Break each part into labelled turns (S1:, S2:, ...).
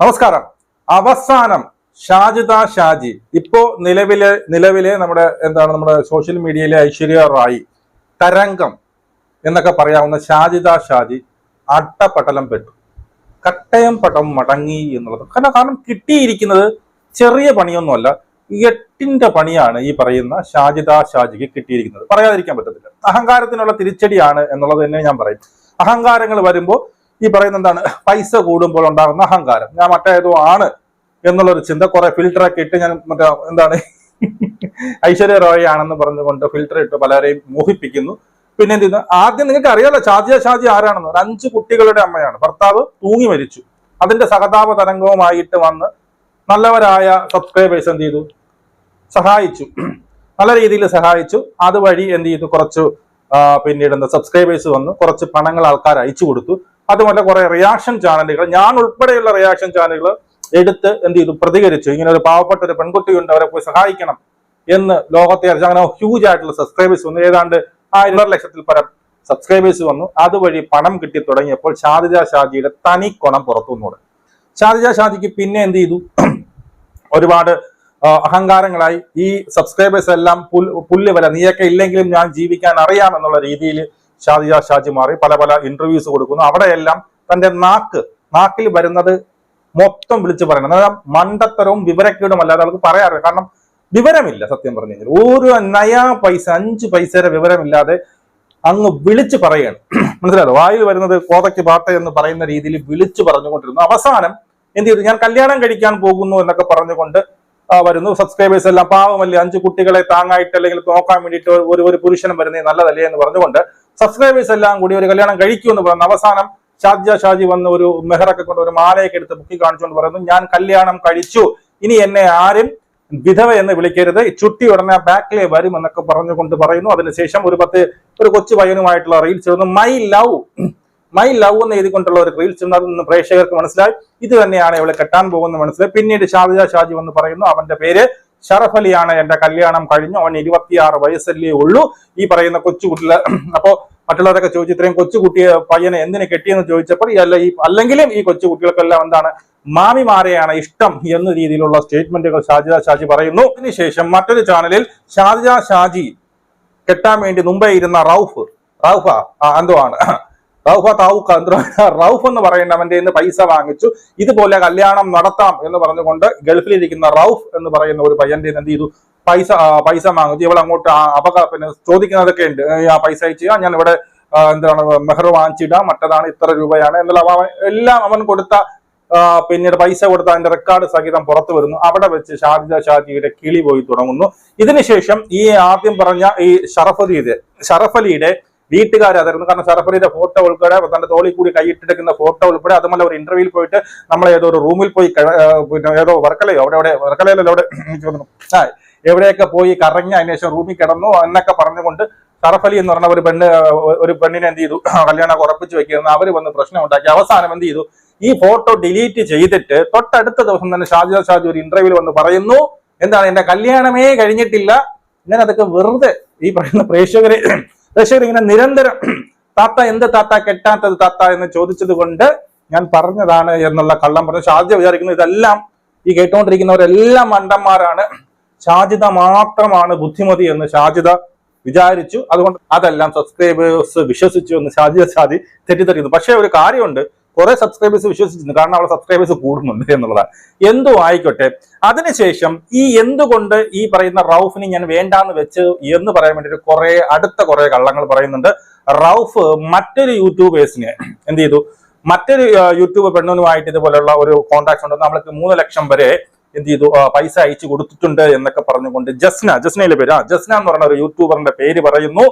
S1: നമസ്കാരം. അവസാനം ഷാജിദ ഷാജി. ഇപ്പോ നിലവിലെ നിലവിലെ നമ്മുടെ എന്താണ് നമ്മുടെ സോഷ്യൽ മീഡിയയിലെ ഐശ്വര്യ റായി തരംഗം എന്നൊക്കെ പറയാവുന്ന ഷാജിദ ഷാജി അട്ടപ്പട്ടലം പെട്ടു. കട്ടയം പടം മടങ്ങി എന്നുള്ളത്. കാരണം കാരണം കിട്ടിയിരിക്കുന്നത് ചെറിയ പണിയൊന്നുമല്ല എട്ടിന്റെ പണിയാണ് ഈ പറയുന്ന ഷാജിദ ഷാജിക്ക് കിട്ടിയിരിക്കുന്നത്. പറയാതിരിക്കാൻ പറ്റത്തില്ല. അഹങ്കാരത്തിനുള്ള തിരിച്ചടിയാണ് എന്നുള്ളത് തന്നെ ഞാൻ പറയും. അഹങ്കാരങ്ങൾ വരുമ്പോൾ ഈ പറയുന്ന എന്താണ്? പൈസ കൂടുമ്പോൾ ഉണ്ടാകുന്ന അഹങ്കാരം. ഞാൻ മറ്റേതോ ആണ് എന്നുള്ളൊരു ചിന്ത കുറെ ഫിൽറ്റർ ഒക്കെ ഇട്ട് ഞാൻ മറ്റേ എന്താണ്? ഐശ്വര്യ റോയ് ആണെന്ന് പറഞ്ഞുകൊണ്ട് ഫിൽറ്റർ ഇട്ട് പലരെയും മോഹിപ്പിക്കുന്നു. പിന്നെ എന്ത് ചെയ്യുന്നു? ആദ്യം നിങ്ങൾക്ക് അറിയാലോ ഷാജിയ ഷാജി ആരാണെന്ന്. ഒരു അഞ്ച് കുട്ടികളുടെ അമ്മയാണ്. ഭർത്താവ് തൂങ്ങി മരിച്ചു. അതിന്റെ സഹതാപ തരംഗവുമായിട്ട് വന്ന് നല്ലവരായ സബ്സ്ക്രൈബേഴ്സ് എന്ത് ചെയ്തു? സഹായിച്ചു. നല്ല രീതിയിൽ സഹായിച്ചു. അതുവഴി എന്ത് ചെയ്തു? കുറച്ച് പിന്നീട് എന്താ? സബ്സ്ക്രൈബേഴ്സ് വന്ന്. കുറച്ച് പണങ്ങൾ ആൾക്കാർ അയച്ചു കൊടുത്തു. അതുപോലെ കുറെ റിയാക്ഷൻ ചാനലുകൾ ഞാൻ ഉൾപ്പെടെയുള്ള റിയാക്ഷൻ ചാനലുകൾ എടുത്ത് എന്ത് ചെയ്തു? പ്രതികരിച്ചു. ഇങ്ങനെ ഒരു പാവപ്പെട്ട ഒരു പെൺകുട്ടിയുണ്ട് അവരെ പോയി സഹായിക്കണം എന്ന് ലോകത്തെ അറിയിച്ചു. അങ്ങനെ ഹ്യൂജ് ആയിട്ടുള്ള സബ്സ്ക്രൈബേഴ്സ് വന്നു. ഏതാണ്ട് ആ ഇരുപത് ലക്ഷത്തിൽ പരം സബ്സ്ക്രൈബേഴ്സ് വന്നു. അതുവഴി പണം കിട്ടി തുടങ്ങിയപ്പോൾ ഷാദിജ ഷാജിയുടെ തനി കൊണം പുറത്തു വന്നു. തുടങ്ങി. ഷാദിജ ഷാജിക്ക് പിന്നെ എന്ത് ചെയ്തു? ഒരുപാട് അഹങ്കാരങ്ങളായി. ഈ സബ്സ്ക്രൈബേഴ്സ് എല്ലാം പുല്ല് വരെ നീയൊക്കെ ഇല്ലെങ്കിലും ഞാൻ ജീവിക്കാൻ അറിയാം എന്നുള്ള രീതിയിൽ ഷാദിജ ഷാജി മാറി പല പല ഇന്റർവ്യൂസ് കൊടുക്കുന്നു. അവിടെയെല്ലാം തന്റെ നാക്ക് നാക്കിൽ വരുന്നത് മൊത്തം വിളിച്ചു പറയണം. അതായത് മണ്ടത്തരവും വിവരക്കേടും അല്ലാതെ അവൾക്ക് പറയാറില്ല. കാരണം വിവരമില്ല സത്യം പറഞ്ഞു കഴിഞ്ഞാൽ. ഒരു നയാ പൈസ അഞ്ച് പൈസയുടെ വിവരമില്ലാതെ അങ്ങ് വിളിച്ചു പറയാണ് മനസ്സിലായോ? വായിൽ വരുന്നത് കോതയ്ക്ക് പാട്ട എന്ന് പറയുന്ന രീതിയിൽ വിളിച്ചു പറഞ്ഞുകൊണ്ടിരുന്നു. അവസാനം എന്ത് ചെയ്തു? ഞാൻ കല്യാണം കഴിക്കാൻ പോകുന്നു എന്നൊക്കെ പറഞ്ഞുകൊണ്ട് വരുന്നു. സബ്സ്ക്രൈബേഴ്സ് എല്ലാം പാവമല്ലേ അഞ്ച് കുട്ടികളെ താങ്ങായിട്ട് അല്ലെങ്കിൽ നോക്കാൻ വേണ്ടിയിട്ട് ഒരു ഒരു പുരുഷനും വരുന്നേ നല്ലതല്ലേ എന്ന് പറഞ്ഞുകൊണ്ട് സബ്സ്ക്രൈബേഴ്സ് എല്ലാം കൂടി ഒരു കല്യാണം കഴിക്കൂ എന്ന് പറഞ്ഞു അവസാനം ഷാജ ഷാജി വന്ന് ഒരു മെഹറൊക്കെ കൊണ്ട് ഒരു മാലയൊക്കെ എടുത്ത് പൊക്കി കാണിച്ചുകൊണ്ട് പറയുന്നു ഞാൻ കല്യാണം കഴിച്ചു. ഇനി എന്നെ ആരും വിധവ എന്ന് വിളിക്കരുത്. ചുട്ടി ഉടനെ ബാക്കിലെ വരും എന്നൊക്കെ പറഞ്ഞുകൊണ്ട് പറയുന്നു. അതിനുശേഷം ഒരു പത്ത് ഒരു കൊച്ചു പയ്യനുമായിട്ടുള്ള റീൽസ് ഇടുന്നു. മൈ ലവ് മൈ ലവ് എന്ന് എഴുതിക്കൊണ്ടുള്ള ഒരു റീൽസ് അതൊന്ന് പ്രേക്ഷകർക്ക് മനസ്സിലായി. ഇത് തന്നെയാണ് ഇവളെ കെട്ടാൻ പോകുന്നത് മനസ്സിലായി. പിന്നീട് ഷാദിജ ഷാജി വന്ന് പറയുന്നു അവന്റെ പേര് ഷറഫ് അലിയാണ്. എന്റെ കല്യാണം കഴിഞ്ഞു. അവൻ ഇരുപത്തിയാറ് വയസ്സല്ലേ ഉള്ളൂ. ഈ പറയുന്ന കൊച്ചു കുട്ടില അപ്പോ മറ്റുള്ളവരൊക്കെ ചോദിച്ചു ഇത്രയും കൊച്ചുകുട്ടിയെ പയ്യനെ എന്തിനു കെട്ടിയെന്ന് ചോദിച്ചപ്പോൾ ഈ അല്ല ഈ അല്ലെങ്കിലും ഈ കൊച്ചുകുട്ടികൾക്കെല്ലാം എന്താണ് മാമിമാരെയാണ് ഇഷ്ടം എന്ന രീതിയിലുള്ള സ്റ്റേറ്റ്മെന്റുകൾ ഷാജിദ ഷാജി പറയുന്നു. അതിനുശേഷം മറ്റൊരു ചാനലിൽ ഷാജിദ ഷാജി കെട്ടാൻ വേണ്ടി മുമ്പേ ഇരുന്ന റൌഫ് റൌഫ എന്തോ ആണ്. റൌഫ താവൂക്ക് റൌഫ് എന്ന് പറയുന്നവന്റെ ഇന്ന് പൈസ വാങ്ങിച്ചു. ഇതുപോലെ കല്യാണം നടത്താം എന്ന് പറഞ്ഞുകൊണ്ട് ഗൾഫിലിരിക്കുന്ന റൌഫ് എന്ന് പറയുന്ന ഒരു പയ്യന്റെ എന്ത് ചെയ്തു? പൈസ പൈസ വാങ്ങിച്ചു. ഇവൾ അങ്ങോട്ട് അപക പിന്നെ ചോദിക്കുന്നതൊക്കെ ഉണ്ട്. ആ പൈസ അയച്ചു ഞാൻ ഇവിടെ എന്താണ് മെഹർ വാങ്ങിച്ചിടാം. മറ്റതാണ് ഇത്ര രൂപയാണ് എന്നുള്ള എല്ലാം അവൻ കൊടുത്ത പിന്നീട് പൈസ കൊടുത്ത അതിന്റെ റെക്കോർഡ് സഹിതം പുറത്തു വരുന്നു. അവിടെ വെച്ച് ഷാജിദ ഷാജിയുടെ കിളി പോയി തുടങ്ങുന്നു. ഇതിനുശേഷം ഈ ആദ്യം പറഞ്ഞ ഈ ഷറഫലിയുടെ ഷറഫലിയുടെ വീട്ടുകാർ അതായിരുന്നു. കാരണം സർഫറിന്റെ ഫോട്ടോ ഉൾപ്പെടെ തന്റെ തോളിൽ കൂടി കൈയിട്ടെടുക്കുന്ന ഫോട്ടോ ഉൾപ്പെടെ അതുമല്ല ഒരു ഇന്റർവ്യൂവിൽ പോയിട്ട് നമ്മൾ ഏതോ ഒരു റൂമിൽ പോയി പിന്നെ ഏതോ വർക്കലയോ അവിടെ അവിടെ വർക്കലയിലല്ലോ അവിടെ. ആ എവിടെയൊക്കെ പോയി കറങ്ങി അതിനുശേഷം റൂമിൽ കിടന്നു എന്നൊക്കെ പറഞ്ഞുകൊണ്ട് സറഫലി എന്ന് പറഞ്ഞ ഒരു പെണ്ണ് ഒരു പെണ്ണിനെ എന്ത് ചെയ്തു? കല്യാണം ഉറപ്പിച്ചു വെക്കുന്ന അവർ വന്ന് പ്രശ്നം ഉണ്ടാക്കി. അവസാനം എന്ത് ചെയ്തു? ഈ ഫോട്ടോ ഡിലീറ്റ് ചെയ്തിട്ട് തൊട്ടടുത്ത ദിവസം തന്നെ ഷാജി ഷാജി ഒരു ഇന്റർവ്യൂവിൽ വന്ന് പറയുന്നു എന്താണ് എന്റെ കല്യാണമേ കഴിഞ്ഞിട്ടില്ല? ഞാൻ അതൊക്കെ വെറുതെ ഈ പറയുന്ന പ്രേക്ഷകരെ പ്രേക്ഷകർ ഇങ്ങനെ നിരന്തരം താത്ത എന്ത് താത്ത കെട്ടാത്തത് താത്ത എന്ന് ചോദിച്ചത് കൊണ്ട് ഞാൻ പറഞ്ഞതാണ് എന്നുള്ള കള്ളം പറഞ്ഞു. ഷാജിദ വിചാരിക്കുന്നു ഇതെല്ലാം ഈ കേട്ടുകൊണ്ടിരിക്കുന്നവരെല്ലാം മണ്ടന്മാരാണ്. ഷാജിദ മാത്രമാണ് ബുദ്ധിമതി എന്ന് ഷാജിദ വിചാരിച്ചു. അതുകൊണ്ട് അതെല്ലാം സബ്സ്ക്രൈബേഴ്സ് വിശ്വസിച്ചു എന്ന് ഷാജിദ ഷാജി തെറ്റിദ്ധരിക്കുന്നു. പക്ഷേ ഒരു കാര്യമുണ്ട്. കുറെ സബ്സ്ക്രൈബേഴ്സ് വിശ്വസിച്ചിരുന്നു. കാരണം അവിടെ സബ്സ്ക്രൈബേഴ്സ് കൂടുന്നുണ്ട് എന്നുള്ളതാണ്. എന്തോ ആയിക്കോട്ടെ. അതിനുശേഷം ഈ എന്തുകൊണ്ട് ഈ പറയുന്ന റൌഫിനെ ഞാൻ വേണ്ടാന്ന് വെച്ച് എന്ന് പറയാൻ വേണ്ടിയിട്ട് കുറെ അടുത്ത കുറെ കള്ളങ്ങൾ പറയുന്നുണ്ട്. റൌഫ് മറ്റൊരു യൂട്യൂബേഴ്സിനെ എന്ത് ചെയ്തു? മറ്റൊരു യൂട്യൂബ് പെണ്ണുനുമായിട്ട് ഇതുപോലെയുള്ള ഒരു കോൺടാക്ട് ഉണ്ടെന്ന് നമ്മൾക്ക് മൂന്ന് ലക്ഷം വരെ എന്ത് ചെയ്തു? പൈസ അയച്ചു കൊടുത്തിട്ടുണ്ട് എന്നൊക്കെ പറഞ്ഞുകൊണ്ട് ജസ്ന ജസ്നയിലെ പേര്. ആ ജസ്ന എന്ന് പറയുന്ന ഒരു യൂട്യൂബറിന്റെ പേര് പറയുന്നു.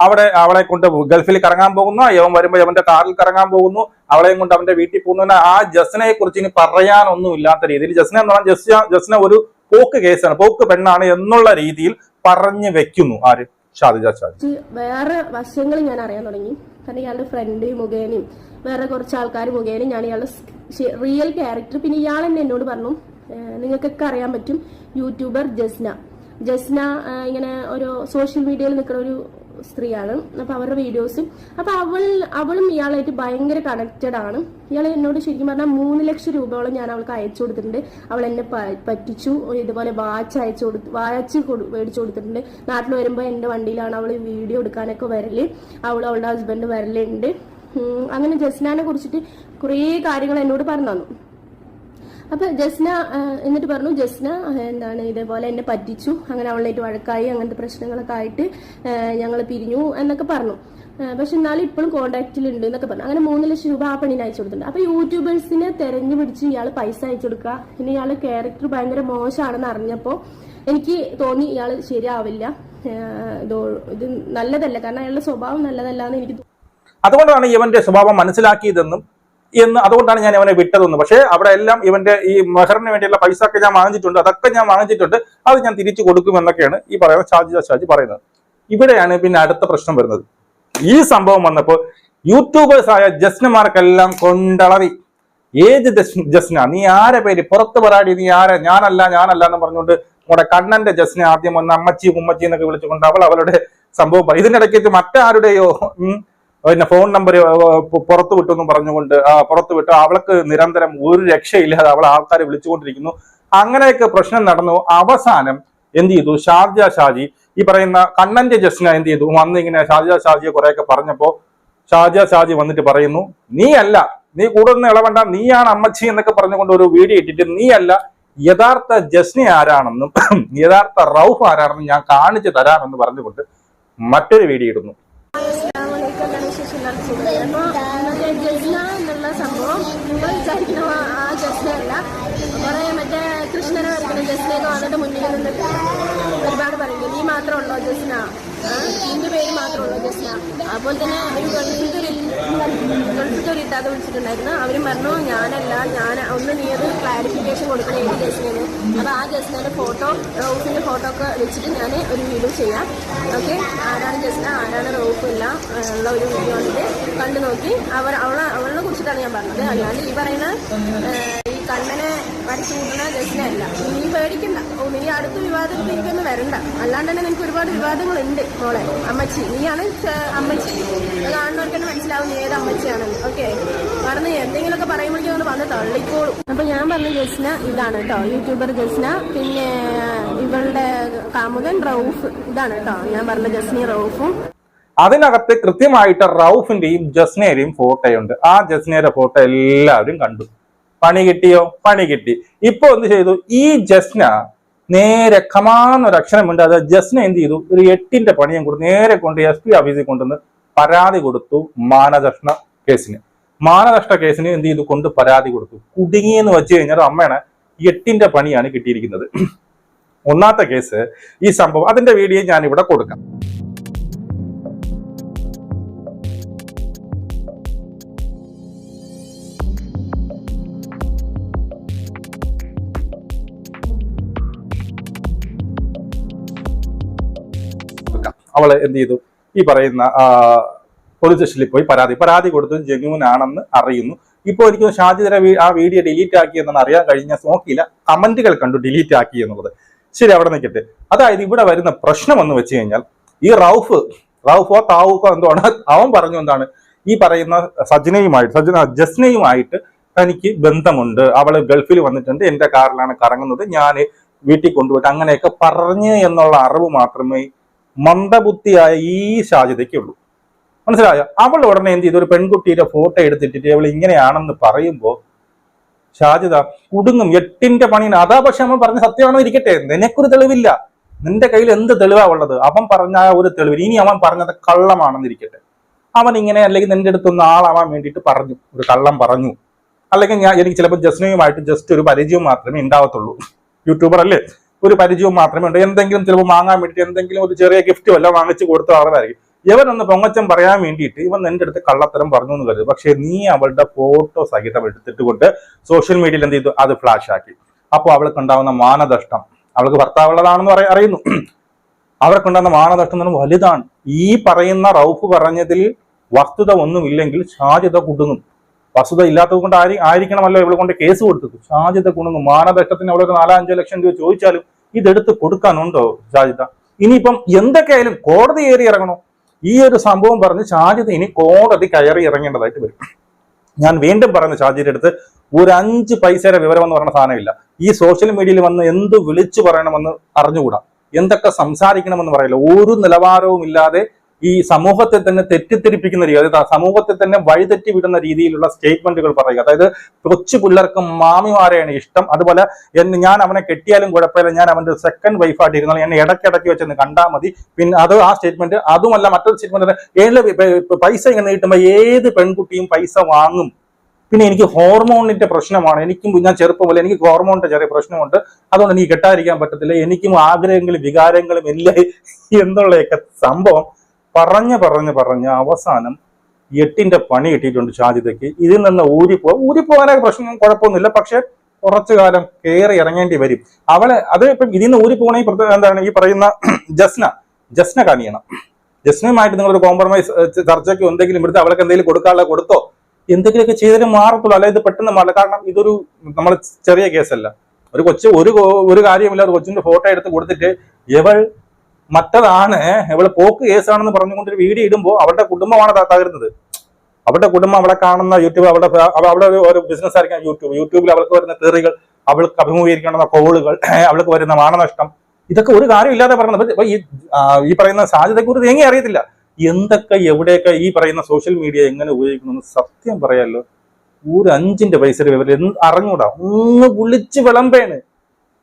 S1: അവിടെ അവളെ കൊണ്ട് ഗൾഫിൽ കറങ്ങാൻ പോകുന്നു. യവൻ വരുമ്പോൾ യവന്റെ കാറിൽ കറങ്ങാൻ പോകുന്നു. അവളെയും കൊണ്ട് അവന്റെ വീട്ടിൽ പോകുന്നതിന് ആ ജസ്നയെ കുറിച്ച് ഇനി പറയാനൊന്നും ഇല്ലാത്ത രീതിയിൽ ജസ്ന എന്ന് പറഞ്ഞാൽ ജസ്ന ജസ്ന ഒരു പോക്ക് കേസാണ്. പോക്ക് പെണ്ണാണ് എന്നുള്ള രീതിയിൽ പറഞ്ഞു വെക്കുന്നു. ആര്? ഷാദിജ
S2: ഷാദി വേറെ വശങ്ങൾ ഞാൻ അറിയാൻ തുടങ്ങി. കാരണം ഇയാളുടെ ഫ്രണ്ട് മുഖേനയും വേറെ കുറച്ച് ആൾക്കാർ മുഖേനയും ഞാൻ ഇയാളുടെ റിയൽ ക്യാരക്ടർ പിന്നെ ഇയാൾ തന്നെ എന്നോട് പറഞ്ഞു. "ഏഹ് നിങ്ങൾക്കൊക്കെ അറിയാൻ പറ്റും. യൂട്യൂബർ ജസ്ന. ജസ്ന ഇങ്ങനെ ഒരു സോഷ്യൽ മീഡിയയിൽ നിൽക്കുന്ന ഒരു സ്ത്രീയാണ്. അപ്പൊ അവരുടെ വീഡിയോസും അപ്പൊ അവൾ അവളും ഇയാളായിട്ട് ഭയങ്കര കണക്റ്റഡ് ആണ്. ഇയാൾ എന്നോട് ശരിക്കും പറഞ്ഞാൽ മൂന്ന് ലക്ഷം രൂപയോളം ഞാൻ അവൾക്ക് അയച്ചു കൊടുത്തിട്ടുണ്ട്. അവൾ എന്നെ പറ്റിച്ചു. ഇതുപോലെ വാച്ച് അയച്ചു കൊടുത്ത് വാച്ച് മേടിച്ചു കൊടുത്തിട്ടുണ്ട്. നാട്ടിൽ വരുമ്പോൾ എന്റെ വണ്ടിയിലാണ് അവൾ വീഡിയോ എടുക്കാനൊക്കെ വരൽ. അവൾ അവളുടെ ഹസ്ബൻഡ് വരലുണ്ട്. അങ്ങനെ ജസ്നാനെ കുറിച്ചിട്ട് കുറേ കാര്യങ്ങൾ എന്നോട് പറഞ്ഞു തന്നു. അപ്പൊ ജസ്ന എന്നിട്ട് പറഞ്ഞു ജസ്ന എന്താണ് ഇതേപോലെ എന്നെ പറ്റിച്ചു. അങ്ങനെ അവളായിട്ട് വഴക്കായി അങ്ങനത്തെ പ്രശ്നങ്ങളൊക്കെ ആയിട്ട് ഞങ്ങൾ പിരിഞ്ഞു എന്നൊക്കെ പറഞ്ഞു. പക്ഷെ എന്നാലും ഇപ്പോഴും കോണ്ടാക്റ്റിലുണ്ട് എന്നൊക്കെ പറഞ്ഞു. അങ്ങനെ മൂന്ന് ലക്ഷം രൂപ ആ പണിന് അയച്ചു കൊടുത്തിട്ടുണ്ട്. അപ്പൊ യൂട്യൂബേഴ്സിനെ തെരഞ്ഞു പിടിച്ച് ഇയാൾ പൈസ അയച്ചു കൊടുക്കുക. പിന്നെ ഇയാൾ ക്യാരക്ടർ ഭയങ്കര മോശമാണെന്ന് അറിഞ്ഞപ്പോൾ എനിക്ക് തോന്നി ഇയാൾ ശരിയാവില്ല. ഇതോ നല്ലതല്ല. കാരണം അയാളുടെ സ്വഭാവം നല്ലതല്ല എന്ന് എനിക്ക്
S1: അതുകൊണ്ടാണ് ഇവന്റെ സ്വഭാവം മനസ്സിലാക്കിയതെന്നും എന്ന് അതുകൊണ്ടാണ് ഞാൻ അവനെ വിട്ടതെന്ന്. പക്ഷേ അവിടെ എല്ലാം ഇവന്റെ ഈ മെഹറിന് വേണ്ടിയുള്ള പൈസ ഒക്കെ ഞാൻ വാങ്ങിച്ചിട്ടുണ്ട് അതൊക്കെ ഞാൻ വാങ്ങിച്ചിട്ടുണ്ട് അത് ഞാൻ തിരിച്ചു കൊടുക്കുമെന്നൊക്കെയാണ് ഈ പറയുന്ന ഷാജിദ ഷാജി പറയുന്നത്. ഇവിടെയാണ് പിന്നെ അടുത്ത പ്രശ്നം വരുന്നത്. ഈ സംഭവം വന്നപ്പോൾ യൂട്യൂബേഴ്സ് ആയ ജസ്നമാർക്കെല്ലാം കൊണ്ടളവി. ഏത് ജസ്- ജസ്ന നീ ആരെ പേര്? പുറത്ത് പരാടി നീ ആരെ? ഞാനല്ല ഞാനല്ല എന്ന് പറഞ്ഞുകൊണ്ട് നമ്മുടെ കണ്ണന്റെ ജസ്ന ആദ്യം വന്ന് അമ്മച്ചി ഉമ്മച്ചി എന്നൊക്കെ വിളിച്ചുകൊണ്ട് അവൾ അവളുടെ സംഭവം. ഇതിനിടയ്ക്ക് മറ്റാരുടെയോ? പിന്നെ ഫോൺ നമ്പർ പുറത്തു വിട്ടു എന്നും പറഞ്ഞുകൊണ്ട് പുറത്തു വിട്ടു അവൾക്ക് നിരന്തരം ഒരു രക്ഷയില്ലാതെ അവൾ ആൾക്കാരെ വിളിച്ചുകൊണ്ടിരിക്കുന്നു. അങ്ങനെയൊക്കെ പ്രശ്നം നടന്നു. അവസാനം എന്ത് ചെയ്തു? ഷാർജ ഷാജി ഈ പറയുന്ന കണ്ണന്റെ ജസ്ന എന്ത് ചെയ്തു? വന്ന് ഇങ്ങനെ ഷാർജ ഷാജിയെ കുറെയൊക്കെ പറഞ്ഞപ്പോ ഷാജ ഷാജി വന്നിട്ട് പറയുന്നു നീ അല്ല നീ കൂടുതൽ ഇളവണ്ട നീയാണ് അമ്മച്ചി എന്നൊക്കെ പറഞ്ഞുകൊണ്ട് ഒരു വീഡിയോ ഇട്ടിട്ട് നീ അല്ല യഥാർത്ഥ ജസ്നി ആരാണെന്നും യഥാർത്ഥ റൌഫ് ആരാണെന്നും ഞാൻ കാണിച്ചു തരാമെന്ന് പറഞ്ഞുകൊണ്ട് മറ്റൊരു വീഡിയോ ഇടുന്നു.
S2: എല്ലാവർക്കും സുഖമല്ലേ? അപ്പൊ മറ്റേ ജസ്ന എന്നുള്ള സംഭവം നിങ്ങൾ വിചാരിക്കുന്ന ആ- ജസ്ന അല്ല. കുറേ മറ്റേ കൃഷ്ണനെ വരയ്ക്കുന്ന ജസ്നയൊക്കെ വന്നിട്ട് മുന്നിൽ നിന്നിട്ട് ഒരുപാട് പറയുന്നത് നീ മാത്രമേ ഉള്ളോ ജസ്ന ആ, നിന്റെ പേര് മാത്രമേ ഉള്ളൂ ജസ്ന അതുപോലെ തന്നെ ഒരു ഒരു ഒരു ഇത്താതെ വിളിച്ചിട്ടുണ്ടായിരുന്നു. അവർ പറഞ്ഞു ഞാനല്ല ഞാൻ ഒന്ന് നീ അത് ക്ലാരിഫിക്കേഷൻ കൊടുക്കണം ഏത് ജസ്നയാണ് അപ്പൊ ആ ജസ്റ്റിനെ ഫോട്ടോ റൌഫിന്റെ ഫോട്ടോ ഒക്കെ വെച്ചിട്ട് ഞാൻ ഒരു വീഡിയോ ചെയ്യാം. ഓക്കെ ആരാണ് ജസ്ന ആരാണ് റോഫ് ഇല്ല ഉള്ള ഒരു വീഡിയോ വന്നിട്ട് കണ്ടു നോക്കി. അവർ അവളെ അവളെ കുറിച്ചിട്ടാണ് ഞാൻ പറഞ്ഞത്. അല്ലാണ്ട് ഈ പറയുന്ന ഈ കണ്ണനെ വരച്ചു കൂട്ടുന്ന ജസ്റ്റിനല്ല പേടിക്കണ്ട. ഓ നീ അടുത്ത വിവാദത്തിൽ എനിക്കൊന്നും വരണ്ട. അല്ലാണ്ട് തന്നെ നിനക്ക് ഒരുപാട് വിവാദങ്ങളുണ്ട് മോളെ അമ്മച്ചി. നീയാണ് അമ്മച്ചി. കാണുന്നവർക്ക് തന്നെ മനസ്സിലാവും നീ ഏത് അമ്മച്ചിയാണെന്ന്. ഓക്കെ? പറഞ്ഞ് എന്തെങ്കിലുമൊക്കെ പറയുമ്പോഴേക്കും ഒന്ന് വന്ന് തള്ളിക്കോളും. അപ്പൊ ഞാൻ പറഞ്ഞ ജസ്ന ഇതാണ് കേട്ടോ യൂട്യൂബർ ജസ്ന പിന്നെ ഇവളുടെ കാമുകൻ റൌഫ്. ഇതാണ് കേട്ടോ ഞാൻ പറഞ്ഞ ജസ്നി റൌഫും.
S1: അതിനകത്ത് കൃത്യമായിട്ട് റൌഫിന്റെയും ജസ്നയുടെയും ഫോട്ടോയുണ്ട്. ആ ജസ്നയുടെ ഫോട്ടോ എല്ലാവരും കണ്ടു. പണി കിട്ടിയോ? പണി കിട്ടി. ഇപ്പൊ എന്ത് ചെയ്തു? ഈ ജസ്ന നേരെ കമാന്നൊരു അക്ഷരമുണ്ട് അത് ജസ്ന എന്ത് ചെയ്തു? ഒരു എട്ടിന്റെ പണിയും കൊടുത്ത്. നേരെ കൊണ്ട് എസ് പി ഓഫീസിൽ കൊണ്ടുവന്ന് പരാതി കൊടുത്തു മാനദഷ്ണ കേസിന്. മാനദഷ്ണ കേസിന് എന്ത് ചെയ്തു? കൊണ്ട് പരാതി കൊടുത്തു. കുടുങ്ങിയെന്ന് വെച്ച് കഴിഞ്ഞാൽ അമ്മയാണ് എട്ടിന്റെ പണിയാണ് കിട്ടിയിരിക്കുന്നത്. ഒന്നാമത്തെ കേസ് ഈ സംഭവം. അതിന്റെ വീഡിയോ ഞാൻ ഇവിടെ കൊടുക്കാം. അവൾ എന്ത് ചെയ്തു? ഈ പറയുന്ന പോലീസ് സ്റ്റേഷനിൽ പോയി പരാതി. പരാതി കൊടുത്തത് ജെന്യൂൻ ആണെന്ന് അറിയുന്നു. ഇപ്പോൾ എനിക്ക് ഷാജിദര ആ വീഡിയോ ഡിലീറ്റ് ആക്കി എന്നാണ് അറിയാൻ കഴിഞ്ഞ നോക്കിയില്ല. കമന്റുകൾ കണ്ടു ഡിലീറ്റ് ആക്കി എന്നുള്ളത്. ശരി അവിടെ നിൽക്കട്ടെ. അതായത് ഇവിടെ വരുന്ന പ്രശ്നം എന്ന് വെച്ച് കഴിഞ്ഞാൽ ഈ റൌഫ് റൌഫോ താവൂക്കോ എന്തോ അവൻ പറഞ്ഞു എന്താണ്? ഈ പറയുന്ന സജ്നയുമായിട്ട് സജ്ന ജസ്നയുമായിട്ട് തനിക്ക് ബന്ധമുണ്ട്. അവൾ ഗൾഫിൽ വന്നിട്ടുണ്ട്. എന്റെ കാറിലാണ് കറങ്ങുന്നത്. ഞാൻ വീട്ടിൽ കൊണ്ടുപോയിട്ട് അങ്ങനെയൊക്കെ പറഞ്ഞ് എന്നുള്ള അറിവ് മാത്രമേ മന്ദബുദ്ധിയായ ഈ ഷാജിതയ്ക്കുള്ളൂ മനസ്സിലായ? അവൾ ഉടനെ എന്ത് ചെയ്തു? ഒരു പെൺകുട്ടിയുടെ ഫോട്ടോ എടുത്തിട്ടിട്ട് അവൾ ഇങ്ങനെയാണെന്ന് പറയുമ്പോൾ ഷാജിത കുടുങ്ങും. എട്ടിന്റെ പണിയാണ് അതാ പക്ഷെ അവൻ പറഞ്ഞ സത്യമാണെന്ന് ഇരിക്കട്ടെ? നിനക്കൊരു തെളിവില്ല. നിന്റെ കയ്യിൽ എന്ത് തെളിവാ ഉള്ളത്? അവൻ പറഞ്ഞ ഒരു തെളിവ് ഇനി അവൻ പറഞ്ഞത് കള്ളമാണെന്ന് ഇരിക്കട്ടെ. അവൻ ഇങ്ങനെ അല്ലെങ്കിൽ നിന്റെ അടുത്തൊന്ന് ആളാവാൻ വേണ്ടിയിട്ട് പറഞ്ഞു. ഒരു കള്ളം പറഞ്ഞു. അല്ലെങ്കിൽ ഞാൻ എനിക്ക് ചിലപ്പോൾ ജസ്നയുമായിട്ട് ജസ്റ്റ് ഒരു പരിചയം മാത്രമേ ഉണ്ടാവത്തുള്ളൂ. യൂട്യൂബർ അല്ലേ? ഒരു പരിചയവും മാത്രമേ ഉണ്ട് എന്തെങ്കിലും ചിലപ്പോൾ വാങ്ങാൻ വേണ്ടിയിട്ട് എന്തെങ്കിലും ഒരു ചെറിയ ഗിഫ്റ്റ് വല്ല വാങ്ങിച്ചു കൊടുത്ത ആളായിരിക്കും ഒന്ന് പൊങ്ങച്ചം പറയാൻ വേണ്ടിയിട്ട് ഇവൻ എന്റെ അടുത്ത് കള്ളത്തരം പറഞ്ഞു എന്ന് കരുത്. പക്ഷെ നീ അവളുടെ ഫോട്ടോ സഹിതം എടുത്തിട്ട് കൊണ്ട് സോഷ്യൽ മീഡിയയിൽ എന്ത് ചെയ്തു? അത് ഫ്ലാഷ് ആക്കി. അപ്പോൾ അവൾക്ക് ഉണ്ടാവുന്ന മാനദഷ്ടം അവൾക്ക് ഭർത്താവുള്ളതാണെന്ന് പറയ അറിയുന്നു. അവർക്കുണ്ടാകുന്ന മാനദഷ്ടം എന്ന് വലുതാണ്. ഈ പറയുന്ന റൌഫ് പറഞ്ഞതിൽ വസ്തുത ഒന്നുമില്ലെങ്കിൽ സാധ്യത കുടുങ്ങും. വസ്തുത ഇല്ലാത്തത് കൊണ്ട് ആയിരിക്കണമല്ലോ ഇവളെ കൊണ്ട് കേസ് കൊടുത്തത്. സാധ്യത കുടുങ്ങും. മാനദഷ്ടത്തിന് അവളൊരു നാലോ അഞ്ചോ ലക്ഷം രൂപ ചോദിച്ചാലും ഇതെടുത്ത് കൊടുക്കാനുണ്ടോ ഷാജിദ ഇനിയിപ്പം എന്തൊക്കെയായാലും കോടതി കയറി ഇറങ്ങണോ? ഈ ഒരു സംഭവം പറഞ്ഞ് ഷാജിദ ഇനി കോടതി കയറി ഇറങ്ങേണ്ടതായിട്ട് വരും. ഞാൻ വീണ്ടും പറയുന്നു ഷാജിയുടെ അടുത്ത് ഒരു അഞ്ച് പൈസയുടെ വിവരം എന്ന് പറയുന്ന സാധനമില്ല. ഈ സോഷ്യൽ മീഡിയയിൽ വന്ന് എന്ത് വിളിച്ചു പറയണമെന്ന് അറിഞ്ഞുകൂടാ? എന്തൊക്കെ സംസാരിക്കണമെന്ന് പറയില്ല. ഒരു നിലവാരവും ഇല്ലാതെ ഈ സമൂഹത്തെ തന്നെ തെറ്റിദ്ധരിപ്പിക്കുന്ന രീതി അതായത് സമൂഹത്തെ തന്നെ വഴിതെറ്റി വിടുന്ന രീതിയിലുള്ള സ്റ്റേറ്റ്മെന്റുകൾ പറയുക. അതായത് കൊച്ചു പിള്ളേർക്ക് മാമിമാരെയാണ് ഇഷ്ടം. അതുപോലെ ഞാൻ അവനെ കെട്ടിയാലും കുഴപ്പമില്ല. ഞാൻ അവന്റെ സെക്കൻഡ് വൈഫായിട്ട് എന്നെ ഇടയ്ക്കിടയ്ക്ക് വെച്ചെന്ന് കണ്ടാൽ മതി. പിന്നെ അത് ആ സ്റ്റേറ്റ്മെന്റ് അതുമല്ല മറ്റൊരു സ്റ്റേറ്റ്മെന്റ് പൈസ ഇങ്ങനെ കിട്ടുമ്പോൾ ഏത് പെൺകുട്ടിയും പൈസ വാങ്ങും. പിന്നെ എനിക്ക് ഹോർമോണിന്റെ പ്രശ്നമാണ്. എനിക്കും ഞാൻ ചെറുപ്പം പോലെ എനിക്ക് ഹോർമോണിന്റെ ചെറിയ പ്രശ്നമുണ്ട്. അതുകൊണ്ട് എനിക്ക് കെട്ടാതിരിക്കാൻ പറ്റത്തില്ല. എനിക്കും ആഗ്രഹങ്ങളും വികാരങ്ങളും ഇല്ല. എന്നുള്ളയൊക്കെ സംഭവം പറഞ്ഞ് പറഞ്ഞ് പറഞ്ഞ് അവസാനം എട്ടിന്റെ പണി കിട്ടിയിട്ടുണ്ട് ഷാജിദയ്ക്ക്. ഇതിൽ നിന്ന് ഊരിപ്പോ ഊരിപ്പോകാനൊക്കെ പ്രശ്നം കുഴപ്പമൊന്നുമില്ല. പക്ഷെ കുറച്ചു കാലം കയറി ഇറങ്ങേണ്ടി വരും. അവളെ അത് ഇപ്പം ഇതിൽ നിന്ന് ഊരിപ്പോകണമെങ്കിൽ എന്താണ്? ഈ പറയുന്ന ജസ്ന ജസ്ന കാണിയണം. ജസ്നയുമായിട്ട് നിങ്ങളൊരു കോംപ്രമൈസ് ചർച്ചയ്ക്ക് എന്തെങ്കിലും എടുത്ത് അവൾക്ക് എന്തെങ്കിലും കൊടുക്കാനുള്ള കൊടുത്തോ? എന്തെങ്കിലുമൊക്കെ ചെയ്തതിന് മാറത്തുള്ളൂ. അല്ലെങ്കിൽ ഇത് പെട്ടെന്ന് മാറില്ല. കാരണം ഇതൊരു നമ്മൾ ചെറിയ കേസല്ല. ഒരു കൊച്ചു ഒരു ഒരു കാര്യമില്ല ഒരു കൊച്ചിന്റെ ഫോട്ടോ എടുത്ത് കൊടുത്തിട്ട് ഇവൾ മറ്റതാണ് ഇവൾ പോക്ക് കേസാണെന്ന് പറഞ്ഞുകൊണ്ട് ഒരു വീഡിയോ ഇടുമ്പോൾ അവളുടെ കുടുംബമാണ് തകരുന്നത് അവളുടെ കുടുംബം അവളെ കാണുന്ന യൂട്യൂബ് അവളുടെ അവളുടെ ഒരു- ബിസിനസ് ആയിരിക്കാം യൂട്യൂബ് യൂട്യൂബിൽ അവൾക്ക് വരുന്ന തെറികൾ അവൾക്ക് അഭിമുഖീകരിക്കേണ്ടുന്ന കോളുകൾ അവൾക്ക് വരുന്ന മാനനഷ്ടം ഇതൊക്കെ ഒരു കാര്യമില്ലാതെ പറയുന്നത്. ഈ ഈ പറയുന്ന സാധ്യതയെക്കുറിച്ച് എങ്ങനെ അറിയത്തില്ല. എന്തൊക്കെ എവിടെയൊക്കെ ഈ പറയുന്ന സോഷ്യൽ മീഡിയ എങ്ങനെ ഉപയോഗിക്കണമെന്ന് സത്യം പറയാലോ ഒരു അഞ്ചിന്റെ പൈസ അറിഞ്ഞൂടാ? ഒന്ന് വിളിച്ച് വിളമ്പേണ്.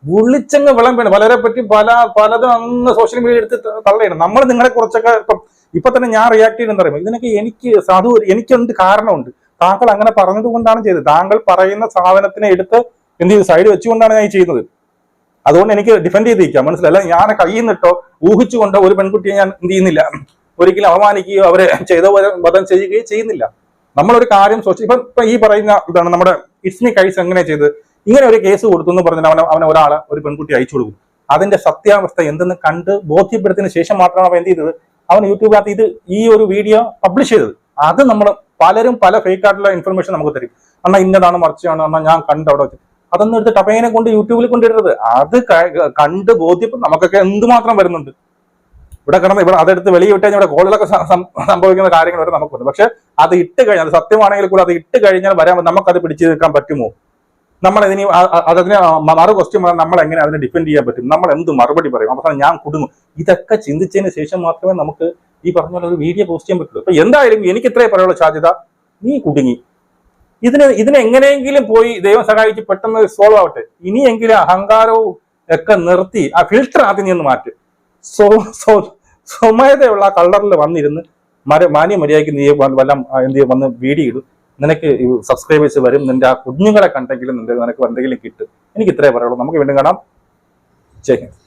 S1: വിളിച്ചങ്ങ് വിളമ്പാണ് പലരെ പറ്റി പല പലതും അന്ന് സോഷ്യൽ മീഡിയ എടുത്ത് തള്ളയണം നമ്മൾ നിങ്ങളെ കുറച്ചൊക്കെ ഇപ്പം ഇപ്പൊ തന്നെ ഞാൻ റിയാക്ട് ചെയ്യണമെന്ന് പറയുമ്പോൾ ഇതിനൊക്കെ എനിക്ക് സാധു എനിക്കുണ്ട് കാരണമുണ്ട്. താങ്കൾ അങ്ങനെ പറഞ്ഞത് കൊണ്ടാണ് ചെയ്തത്. താങ്കൾ പറയുന്ന സാധനത്തിനെ എടുത്ത് എന്ത് ചെയ്തു? സൈഡ് വെച്ചുകൊണ്ടാണ് ഞാൻ ചെയ്യുന്നത്. അതുകൊണ്ട് എനിക്ക് ഡിഫെൻഡ് ചെയ്തിരിക്കാം. മനസ്സിലല്ല ഞാൻ കയ്യിൽ നിന്നിട്ടോ ഊഹിച്ചുകൊണ്ടോ ഒരു പെൺകുട്ടിയെ ഞാൻ എന്ത് ചെയ്യുന്നില്ല. ഒരിക്കലും അവമാനിക്കുകയോ അവരെ ചെയ്ത വധം ചെയ്യുകയോ ചെയ്യുന്നില്ല. നമ്മളൊരു കാര്യം സോഷ്യൽ ഇപ്പം ഈ പറയുന്ന ഇതാണ് നമ്മുടെ ഇസ്മി കൈസ് എങ്ങനെ ചെയ്ത് ഇങ്ങനെ ഒരു കേസ് കൊടുത്തു എന്ന് പറഞ്ഞാൽ അവനെ അവനെ ഒരാളെ ഒരു പെൺകുട്ടി അയച്ചു കൊടുക്കും. അതിന്റെ സത്യാവസ്ഥ എന്തെന്ന് കണ്ട് ബോധ്യപ്പെടുത്തിന് ശേഷം മാത്രമാണ് അവൻ എന്ത് ചെയ്തത്? അവൻ യൂട്യൂബിനകത്ത് ഇത് ഈ ഒരു വീഡിയോ പബ്ലിഷ് ചെയ്തത്. അത് നമ്മൾ പലരും പല ഫേക്ക് ആയിട്ടുള്ള ഇൻഫർമേഷൻ നമുക്ക് തരും. അണ്ണാ ഇന്നതാണ് മറിച്ചാണ്. അണ്ണാ ഞാൻ കണ്ട് അവിടെ വെച്ച്. അതൊന്നും എടുത്ത് ടപേനെ കൊണ്ട് യൂട്യൂബിൽ കൊണ്ടിടരുത് അത് കണ്ട് ബോധ്യപ്പെട്ട് നമുക്കൊക്കെ എന്തുമാത്രം വരുന്നുണ്ട്? ഇവിടെ കിടന്ന് ഇവിടെ അതെടുത്ത് വെളിയിൽ വിട്ട് ഇവിടെ കോളിലൊക്കെ സംഭവിക്കുന്ന കാര്യങ്ങൾ വരെ നമുക്കുണ്ട്. പക്ഷെ അത് ഇട്ട് കഴിഞ്ഞാൽ അത് സത്യമാണെങ്കിൽ കൂടെ അത് ഇട്ട് കഴിഞ്ഞാൽ വരാൻ നമുക്കത് പിടിച്ചു നിൽക്കാൻ പറ്റുമോ? നമ്മൾ ഇതിന് അതിന് മറു ക്വസ്റ്റ്യൻ നമ്മൾ എങ്ങനെ അതിനെ ഡിപ്പെൻഡ് ചെയ്യാൻ പറ്റും? നമ്മൾ എന്ത് മറുപടി പറയും? അവസാനം ഞാൻ കുടുങ്ങും. ഇതൊക്കെ ചിന്തിച്ചതിന് ശേഷം മാത്രമേ നമുക്ക് ഈ പറഞ്ഞ ഒരു വീഡിയോ പോസ്റ്റ് ചെയ്യാൻ പറ്റുള്ളൂ. അപ്പൊ എന്തായാലും എനിക്ക് ഇത്രേ പറയാനുള്ള സാധ്യത നീ കുടുങ്ങി. ഇതിന് ഇതിനെങ്ങനെയെങ്കിലും പോയി ദൈവം സഹായിച്ച് പെട്ടെന്ന് സോൾവ് ആവട്ടെ. ഇനിയെങ്കിലും അഹങ്കാരവും ഒക്കെ നിർത്തി ആ ഫിൽറ്റർ ആദ്യം നീ ഒന്ന് മാറ്റ്. സോ സോ സ്വമേധയുള്ള ആ കളറിൽ വന്നിരുന്ന് മര മാന്യ മര്യാദയ്ക്ക് നീ വല്ല എന്ത് വന്ന് വീഡിയോ നിനക്ക് സബ്സ്ക്രൈബേഴ്സ് വരും നിന്റെ ആ കുഞ്ഞുങ്ങളെ കണ്ടെങ്കിലും നിന്റെ നിനക്ക് എന്തെങ്കിലും കിട്ടും. എനിക്ക് ഇത്രേ പറയുള്ളൂ നമുക്ക് വീണ്ടും കാണാം. ജയ് ഹിന്ദ്.